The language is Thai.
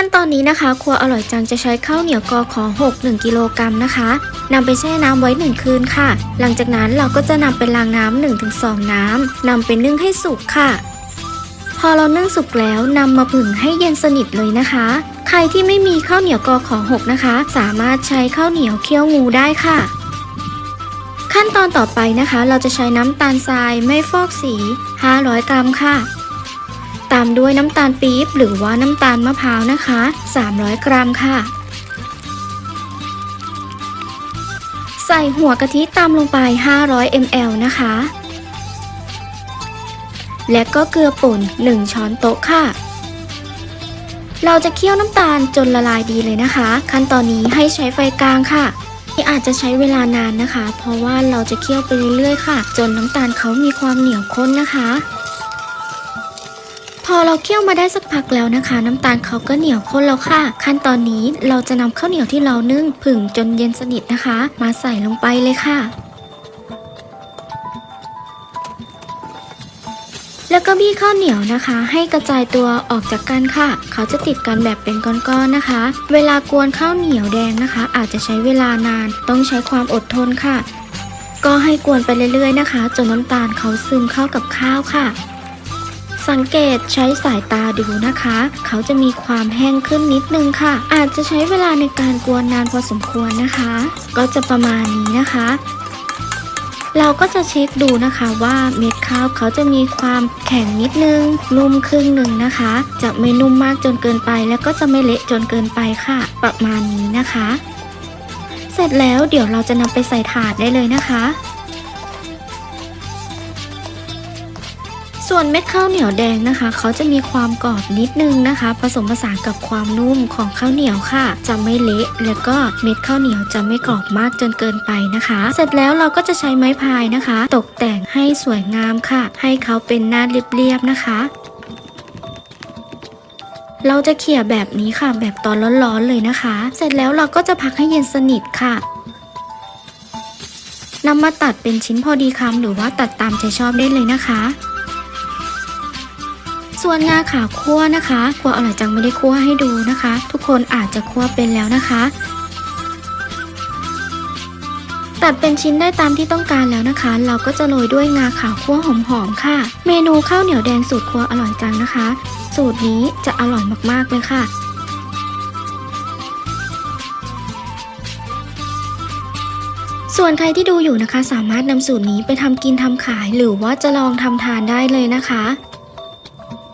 ขั้นตอนนี้นะคะ ครัวอร่อยจังจะใช้ข้าวเหนียวกอขอ6 1กิโลกรัมนะคะนำไปแช่น้ำไว้ 1 คืนค่ะ หลังจากนั้นเราก็จะนำไปล้างน้ำ1-2 น้ำนำไปนึ่งให้สุกค่ะ พอเรานึ่งสุกแล้วนำมาผึ่งให้เย็นสนิทเลยนะคะ ใครที่ไม่มีข้าวเหนียวกอขอ6นะคะ สามารถใช้ข้าวเหนียวเคี่ยวงูได้ค่ะ ขั้นตอนต่อไปนะคะ เราจะใช้น้ำตาลทรายไม่ฟอกสี 500 กรัมค่ะ ตามด้วยน้ำตาลปี๊บหรือว่าน้ำตาลมะพร้าวนะคะ 300 กรัมค่ะ ใส่หัวกะทิตามลงไป 500 ml นะคะ และก็เกลือป่น 1 ช้อนโต๊ะค่ะ เราจะเคี่ยวน้ำตาลจนละลายดีเลยนะคะ ขั้นตอนนี้ให้ใช้ไฟกลางค่ะที่อาจจะใช้เวลานานนะคะ เพราะว่าเราจะเคี่ยวไปเรื่อยๆค่ะ จนน้ำตาลเขามีความเหนียวข้นนะคะ พอเราเคี่ยวมาได้สักพักแล้วนะคะ น้ำตาลเขาก็เหนียวข้นแล้วค่ะ ขั้นตอนนี้เราจะนำข้าวเหนียวที่เรานึ่งผึ่งจนเย็นสนิทนะคะ มาใส่ลงไปเลยค่ะแล้วก็บี้ข้าวเหนียวนะคะ ให้กระจายตัวออกจากกันค่ะ เขาจะติดกันแบบเป็นก้อนๆนะคะ เวลากวนข้าวเหนียวแดงนะคะ อาจจะใช้เวลานาน ต้องใช้ความอดทนค่ะ ก็ให้กวนไปเรื่อยๆนะคะ จนน้ำตาลเขาซึมเข้ากับข้าวค่ะ สังเกตใช้สายตาดูนะคะ เขาจะมีความแห้งขึ้นนิดนึงค่ะ อาจจะใช้เวลาในการกวนนานพอสมควรนะคะ ก็จะประมาณนี้นะคะ เราก็จะเช็คดูนะคะว่าเม็ดข้าวเขาจะมีความแข็งนิดนึงนุ่มครึ่งหนึ่งนะคะ จะไม่นุ่มมากจนเกินไป แล้วก็จะไม่เละจนเกินไปค่ะ ประมาณนี้นะคะ เสร็จแล้วเดี๋ยวเราจะนำไปใส่ถาดได้เลยนะคะ ส่วนเม็ดข้าวเหนียวแดงนะคะ เขาจะมีความกรอบนิดนึงนะคะ ผสมผสานกับความนุ่มของข้าวเหนียวค่ะ จะไม่เละแล้วก็เม็ดข้าวเหนียวจะไม่กรอบมากจนเกินไปนะคะ เสร็จแล้วเราก็จะใช้ไม้พายนะคะ ตกแต่งให้สวยงามค่ะ ให้เขาเป็นหน้าเรียบๆนะคะเราจะเขี่ยแบบนี้ค่ะ แบบตอนร้อนๆเลยนะคะ เสร็จแล้วเราก็จะพักให้เย็นสนิทค่ะนำมาตัดเป็นชิ้นพอดีคำหรือว่าตัดตามใจชอบได้เลยนะคะ ส่วนงาขาคั่วนะคะคั่วอร่อยจังไม่ได้คั่วให้ดูนะคะ ทุกคนอาจจะคั่วเป็นแล้วนะคะ ตัดเป็นชิ้นได้ตามที่ต้องการแล้วนะคะ เราก็จะโรยด้วยงาขาวคั่วหอมๆค่ะ เมนูข้าวเหนียวแดงสูตรครัวอร่อยจังนะคะ สูตรนี้จะอร่อยมากๆเลยค่ะส่วนใครที่ดูอยู่นะคะ สามารถนำสูตรนี้ไปทำกินทำขาย หรือว่าจะลองทำทานได้เลยนะคะ